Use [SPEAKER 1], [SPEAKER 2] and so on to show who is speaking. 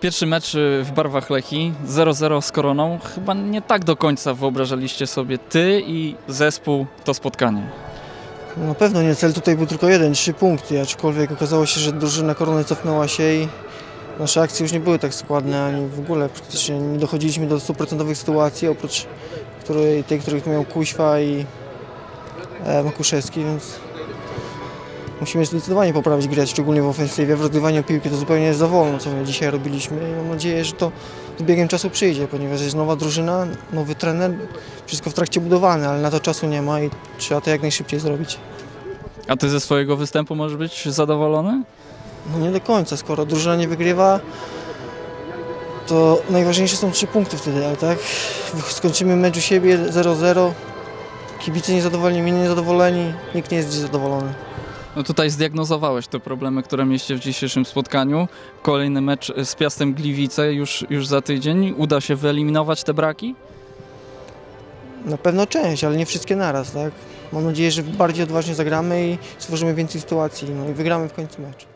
[SPEAKER 1] Pierwszy mecz y, w barwach Lechi, 0-0 z Koroną. Chyba nie tak do końca wyobrażaliście sobie ty i zespół to spotkanie.
[SPEAKER 2] Na pewno nie, cel tutaj był tylko jeden, trzy punkty, aczkolwiek okazało się, że drużyna Korony cofnęła się i nasze akcje już nie były tak składne, ani w ogóle praktycznie nie dochodziliśmy do stuprocentowych sytuacji, oprócz której, tej, których miał Kuśwa i e, Makuszewski, więc musimy zdecydowanie poprawić grę, szczególnie w ofensywie. W rozgrywaniu piłki to zupełnie jest za wolno, co my dzisiaj robiliśmy i mam nadzieję, że to z biegiem czasu przyjdzie, ponieważ jest nowa drużyna, nowy trener, wszystko w trakcie budowane, ale na to czasu nie ma i trzeba to jak najszybciej zrobić.
[SPEAKER 1] A ty ze swojego występu możesz być zadowolony?
[SPEAKER 2] No nie do końca, skoro drużyna nie wygrywa, to najważniejsze są trzy punkty wtedy, ale tak skończymy mecz u siebie 0-0, kibice niezadowoleni, my niezadowoleni, nikt nie jest dziś zadowolony.
[SPEAKER 1] No tutaj zdiagnozowałeś te problemy, które mieście w dzisiejszym spotkaniu. Kolejny mecz z Piastem Gliwice już, już za tydzień. Uda się wyeliminować te braki?
[SPEAKER 2] Na pewno część, ale nie wszystkie naraz, tak? Mam nadzieję, że bardziej odważnie zagramy i stworzymy więcej sytuacji, no i wygramy w końcu mecz.